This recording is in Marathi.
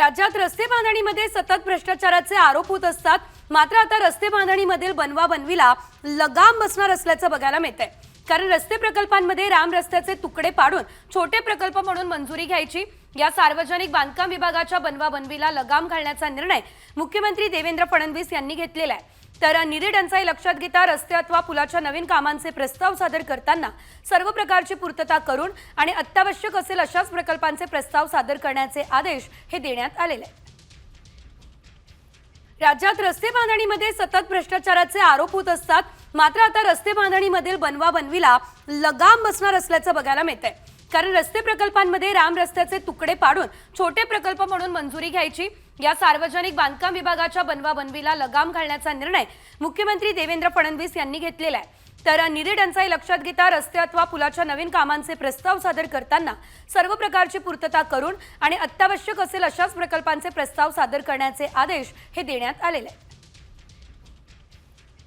राज्यात रस्ते बांधणीमध्ये सतत भ्रष्टाचाराचे आरोप होत असतात. मात्र आता रस्ते बांधणीमधील बनवा बनवीला लगाम बसणार असल्याचं बघायला मिळतंय. कारण रस्ते प्रकल्पांमध्ये राम रस्त्याचे तुकडे पाडून छोटे प्रकल्प म्हणून मंजुरी घ्यायची. या सार्वजनिक बांधकाम विभागाच्या बनवा बनवीला लगाम घालण्याचा निर्णय मुख्यमंत्री देवेंद्र फडणवीस यांनी घेतलेला आहे. तर निधी टंचाई लक्षात घेता रस्ते अथवा पुलाच्या नवीन कामांचे प्रस्ताव सादर करताना सर्व प्रकारची पूर्तता करून आणि अत्यावश्यक असेल अशाच प्रकल्पांचे प्रस्ताव सादर करण्याचे आदेश हे देण्यात आलेले आहेत. राज्यात रस्ते बांधणीमध्ये सतत भ्रष्टाचाराचे आरोप होत असतात. मात्र आता रस्ते बांधणीमधील बनवा बनवीला लगाम बसणार असल्याचं बघायला मिळतंय. कारण रस्ते प्रकल्पांमध्ये राम रस्त्याचे तुकडे पाडून छोटे प्रकल्प म्हणून मंजुरी घ्यायची. या सार्वजनिक बांधकाम विभागाच्या बनवाबनवीला लगाम घालण्याचा निर्णय मुख्यमंत्री देवेंद्र फडणवीस यांनी घेतलेला आहे. तर निधी टंचाई लक्षात घेता रस्ते अथवा पुलाच्या नवीन कामांचे प्रस्ताव सादर करताना सर्व प्रकारची पूर्तता करून आणि अत्यावश्यक असेल अशाच प्रकल्पांचे प्रस्ताव सादर करण्याचे आदेश हे देण्यात आलेले आहेत.